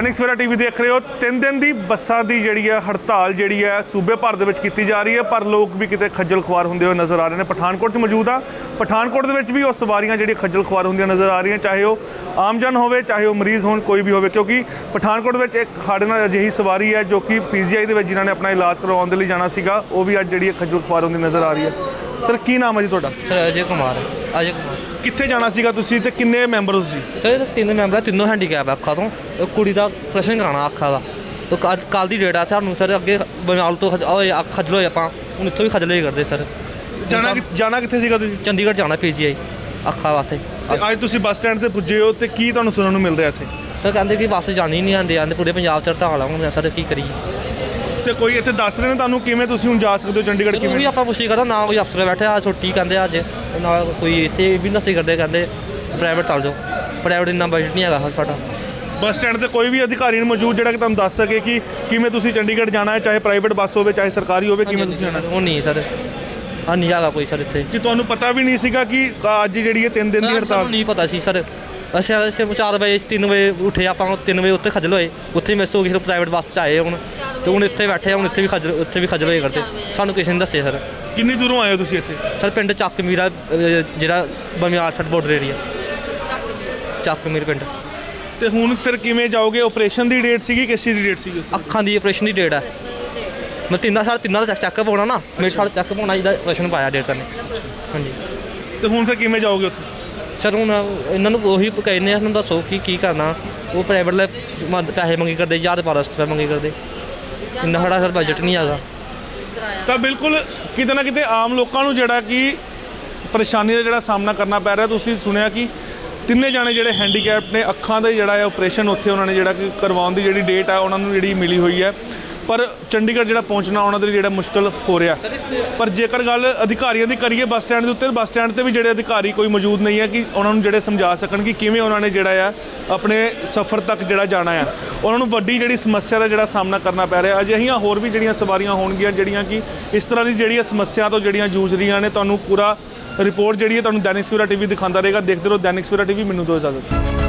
Dainik Savera TV ਦੇਖ ਰਹੇ ਹੋ। ਤਿੰਨ ਦਿਨ ਦੀ ਬੱਸਾਂ ਦੀ ਜਿਹੜੀ ਹੈ ਹੜਤਾਲ ਜਿਹੜੀ ਹੈ ਸੂਬੇ ਭਰ ਦੇ ਵਿੱਚ ਕੀਤੀ ਜਾ ਰਹੀ ਹੈ, ਪਰ ਲੋਕ ਵੀ ਕਿਤੇ ਖੱਜਲ ਖੁਆਰ ਹੁੰਦੇ ਹੋਏ ਨਜ਼ਰ ਆ ਰਹੇ ਨੇ। ਪਠਾਨਕੋਟ 'ਚ ਮੌਜੂਦ ਆ। ਪਠਾਨਕੋਟ ਦੇ ਵਿੱਚ ਵੀ ਉਹ ਸਵਾਰੀਆਂ ਜਿਹੜੀਆਂ ਖੱਜਲ ਖੁਆਰ ਹੁੰਦੀਆਂ ਨਜ਼ਰ ਆ ਰਹੀਆਂ, ਚਾਹੇ ਉਹ ਆਮ ਜਨ ਹੋਵੇ, ਚਾਹੇ ਉਹ ਮਰੀਜ਼ ਹੋਣ, ਕੋਈ ਵੀ ਹੋਵੇ, ਕਿਉਂਕਿ ਪਠਾਨਕੋਟ ਵਿੱਚ ਇੱਕ ਸਾਡੇ ਨਾਲ ਅਜਿਹੀ ਸਵਾਰੀ ਹੈ ਜੋ ਕਿ ਪੀਜੀਆਈ ਦੇ ਵਿੱਚ ਜਿਨ੍ਹਾਂ ਨੇ ਆਪਣਾ ਇਲਾਜ ਕਰਵਾਉਣ ਦੇ ਲਈ ਜਾਣਾ ਸੀਗਾ, ਉਹ ਵੀ ਅੱਜ ਜਿਹੜੀ ਹੈ ਖੱਜਲ ਖੁਆਰ ਹੁੰਦੀ ਨਜ਼ਰ ਆ ਰਹੀ ਹੈ। ਸਰ ਕੀ ਨਾਮ ਹੈ ਜੀ ਤੁਹਾਡਾ? ਸਰ ਅਜੇ ਕੁਮਾਰ ਅਜੇ ਕੁਮਾਰ। ਕਿੱਥੇ ਜਾਣਾ ਸੀਗਾ ਤੁਸੀਂ ਤੇ ਕਿੰਨੇ ਮੈਂਬਰ ਹੋ ਤੁਸੀਂ ਸਰ ਤਿੰਨ ਮੈਂਬਰ ਆ, ਤਿੰਨੋਂ ਹੈਂਡੀਕੈਪ ਆ ਅੱਖਾਂ ਤੋਂ। ਉਹ ਕੁੜੀ ਦਾ ਪ੍ਰਸ਼ਨ ਕਰਾਉਣਾ ਅੱਖਾਂ ਦਾ। ਉਹ ਕੱਲ ਦੀ ਡੇਟ ਆ ਸਾਨੂੰ ਸਰ ਅੱਗੇ ਬਨਾਲ ਤੋਂ ਖਜ- ਓਏ ਅੱਖ ਖਜਲ ਹੋਏ ਆਪਾਂ। ਹੁਣ ਇੱਥੋਂ ਵੀ ਖਜਲ ਹੋਏ ਕਰਦੇ ਸਰ। ਜਾਣਾ ਕਿ- ਜਾਣਾ ਕਿੱਥੇ ਸੀਗਾ ਤੁਸੀਂ? ਚੰਡੀਗੜ੍ਹ ਜਾਣਾ ਪੀਜੀਆਈ ਅੱਖਾਂ ਵਾਸਤੇ। ਤੇ ਅੱਜ ਤੁਸੀਂ ਬੱਸ ਸਟੈਂਡ ਤੇ ਪੁੱਜੇ ਹੋ ਤੇ ਕੀ ਤੁਹਾਨੂੰ ਸੁਣਨ ਨੂੰ ਮਿਲ ਰਿਹਾ ਇੱਥੇ? ਸਰ ਕਹਿੰਦੇ ਕਿ ਬੱਸ ਜਾਣੀ ਨਹੀਂ ਆਂਦੇ ਆਂਦੇ ਪੂਰੇ ਪੰਜਾਬ ਚ ਹੜਤਾਲ ਆ ਹੁਣ ਸਰ ਕੀ ਕਰੀਏ? ਤੇ ਕੋਈ ਇੱਥੇ ਦੱਸ ਰਹੇ ਨੇ ਤੁਹਾਨੂੰ ਕਿਵੇਂ ਤੁਸੀਂ ਹੁਣ ਜਾ ਸਕਦੇ ਹੋ? ਚੰਡੀਗੜ੍ਹ ਉਹ ਵੀ ਕਿਵੇਂ ਆਪਾਂ ਪੁੱਛੀ ਕਰਦਾ ਨਾ ਕੋਈ ਅਫਸਰ ਬੈਠੇ ਆ ਛੁੱਟੀ ਕਹਿੰਦੇ ਆ ਅੱਜ। ਨਾ ਕੋਈ ਇੱਥੇ ਵੀ ਨਹੀਂ ਕਰਦੇ ਕਹਿੰਦੇ ਪ੍ਰਾਈਵੇਟ ਚੱਲ ਜਾਓ। ਪ੍ਰਾਈਵੇਟ ਇੰਨਾ ਬਜਟ ਨਹੀਂ ਹੈਗਾ ਸਾਡਾ। ਬੱਸ ਸਟੈਂਡ ਤੇ ਕੋਈ ਵੀ ਅਧਿਕਾਰੀ ਨਹੀਂ ਮੌਜੂਦ ਜਿਹੜਾ ਕਿ ਤੁਹਾਨੂੰ ਦੱਸ ਸਕੇ ਕਿ ਕਿਵੇਂ ਤੁਸੀਂ ਚੰਡੀਗੜ੍ਹ ਜਾਣਾ ਹੈ ਚਾਹੇ ਪ੍ਰਾਈਵੇਟ ਬੱਸ ਹੋਵੇ ਚਾਹੇ ਸਰਕਾਰੀ ਹੋਵੇ ਕਿਵੇਂ ਤੁਸੀਂ ਜਾਣਾ ਉਹ ਨਹੀਂ ਸਰ। ਹਾਂ ਨਹੀਂ ਹੈਗਾ ਕੋਈ ਸਰ ਇੱਥੇ। ਕਿ ਤੁਹਾਨੂੰ ਪਤਾ ਵੀ ਨਹੀਂ ਸੀਗਾ ਕਿ ਅੱਜ ਜਿਹੜੀ ਇਹ 3 ਦਿਨ ਦੀ ਹੜਤਾਲ ਨਹੀਂ ਪਤਾ ਸੀ ਸਰ। ਅਸੀਂ ਅਸੀਂ 4 ਵਜੇ 3 ਵਜੇ ਉੱਠੇ ਆਪਾਂ 3 ਵਜੇ ਉੱਥੇ ਖੱਜਲ ਹੋਏ। ਉੱਥੇ ਮਿਸ ਹੋ ਗਏ ਫਿਰ ਪ੍ਰਾਈਵੇਟ ਬੱਸ 'ਚ ਆਏ ਹੁਣ। ਤੇ ਹੁਣ ਇੱਥੇ ਬੈਠੇ ਆ, ਹੁਣ ਇੱਥੇ ਵੀ ਖੱਜਲ ਉੱਥੇ ਵੀ ਖੱਜਲ ਹੋਏ ਕਰਦੇ। ਸਾਨੂੰ ਕਿਸੇ ਨੇ ਦੱਸਿਆ ਸਰ। ਕਿੰਨੀ ਦੂਰੋਂ ਆਏ ਹੋ ਤੁਸੀਂ ਇੱਥੇ? ਸਰ ਪਿੰਡ ਚੱਕ ਮੀਰਾ ਜਿਹੜਾ ਬਮਿਆਲ ਛੱਡ ਬਾਰਡਰ ਏਰੀਆ ਚੱਕ ਮੀਰ ਪਿੰਡ। ਤੇ ਹੁਣ ਫਿਰ ਕਿਵੇਂ ਜਾਓਗੇ? ਆਪਰੇਸ਼ਨ ਦੀ ਡੇਟ ਸੀਗੀ ਕਿਸ ਚੀਜ਼ ਦੀ ਡੇਟ ਸੀਗੀ ਅੱਖਾਂ ਦੀ ਆਪਰੇਸ਼ਨ ਦੀ ਡੇਟ ਹੈ ਮੈਂ ਤਿੰਨਾਂ ਸਾਲ ਤਿੰਨਾਂ ਦਾ ਚੈੱਕਅਪ ਹੋਣਾ ਨਾ ਮੇਰੇ ਸਾਲ ਚੈੱਕਅਪ ਹੋਣਾ ਜਿਹਦਾ ਆਪਰੇਸ਼ਨ ਪਾਇਆ ਡੇਟ ਕਰਨੇ। ਹਾਂਜੀ। ਤੇ ਹੁਣ ਫਿਰ ਕਿਵੇਂ ਜਾਓਗੇ ਉੱਥੇ? ਸਰ, ਹੁਣ ਇਹਨਾਂ ਨੂੰ ਉਹੀ ਕਹਿੰਦੇ ਆ ਦੱਸੋ ਕਿ ਕੀ ਕਰਨਾ। ਉਹ ਪ੍ਰਾਈਵੇਟ ਲੈ ਮਦ- ਪੈਸੇ ਮੰਗੀ ਕਰਦੇ, ਜਾਂ ਤੇ 1200 ਰੁਪਏ ਮੰਗੀ ਕਰਦੇ। ਇੰਨਾ ਸਾਡਾ ਸਰ ਬਜਟ ਨਹੀਂ ਹੈਗਾ। ਤਾਂ ਬਿਲਕੁਲ ਕਿਤੇ ਨਾ ਕਿਤੇ ਆਮ ਲੋਕਾਂ ਨੂੰ ਜਿਹੜਾ ਕਿ ਪਰੇਸ਼ਾਨੀ ਦਾ ਜਿਹੜਾ ਸਾਹਮਣਾ ਕਰਨਾ ਪੈ ਰਿਹਾ, ਤੁਸੀਂ ਸੁਣਿਆ ਕਿ ਤਿੰਨੇ ਜਾਣੇ ਜਿਹੜੇ ਹੈਂਡੀਕੈਪ ਨੇ, ਅੱਖਾਂ ਦਾ ਜਿਹੜਾ ਹੈ ਆਪਰੇਸ਼ਨ ਉੱਥੇ ਉਹਨਾਂ ਨੇ ਜਿਹੜਾ ਕਿ ਕਰਵਾਉਣ ਦੀ ਜਿਹੜੀ ਡੇਟ ਆ, ਉਹਨਾਂ ਨੂੰ ਜਿਹੜੀ ਮਿਲੀ ਹੋਈ ਹੈ। ਪਰ ਚੰਡੀਗੜ੍ਹ ਜਿਹੜਾ ਪਹੁੰਚਣਾ ਉਹਨਾਂ ਦੇ ਲਈ ਜਿਹੜਾ ਮੁਸ਼ਕਲ ਹੋ ਰਿਹਾ। ਪਰ ਜੇਕਰ ਗੱਲ ਅਧਿਕਾਰੀਆਂ ਦੀ ਕਰੀਏ ਬੱਸ ਸਟੈਂਡ ਦੇ ਉੱਤੇ ਬੱਸ ਸਟੈਂਡ ਤੇ ਵੀ ਜਿਹੜੇ ਅਧਿਕਾਰੀ ਕੋਈ ਮੌਜੂਦ ਨਹੀਂ ਹੈ ਕਿ ਉਹਨਾਂ ਨੂੰ ਜਿਹੜੇ ਸਮਝਾ ਸਕਣ ਕਿ ਕਿਵੇਂ ਉਹਨਾਂ ਨੇ ਜਿਹੜਾ ਆ ਆਪਣੇ ਸਫ਼ਰ ਤੱਕ ਜਿਹੜਾ ਜਾਣਾ ਆ। ਉਹਨਾਂ ਨੂੰ ਵੱਡੀ ਜਿਹੜੀ ਸਮੱਸਿਆ ਦਾ ਜਿਹੜਾ ਸਾਹਮਣਾ ਕਰਨਾ ਪੈ ਰਿਹਾ। ਅਜਿਹੀਆਂ ਹੋਰ ਵੀ ਜਿਹੜੀਆਂ ਸਵਾਰੀਆਂ ਹੋਣਗੀਆਂ ਜਿਹੜੀਆਂ ਕਿ ਇਸ ਤਰ੍ਹਾਂ ਦੀ ਜਿਹੜੀਆਂ ਸਮੱਸਿਆ ਤੋਂ ਜਿਹੜੀਆਂ ਜੂਝ ਰਹੀਆਂ ਨੇ ਤੁਹਾਨੂੰ ਪੂਰਾ ਰਿਪੋਰਟ ਜਿਹੜੀ ਹੈ ਤੁਹਾਨੂੰ ਦੈਨਿਕ ਸਵੇਰਾ ਟੀਵੀ ਦਿਖਾਉਂਦਾ ਰਹੇਗਾ। ਦੇਖਦੇ ਰਹੋ ਦੈਨਿਕ ਸਵੇਰਾ ਟੀਵੀ ਮੈਨੂੰ ਦੋ ਇਜਾਜ਼ਤ।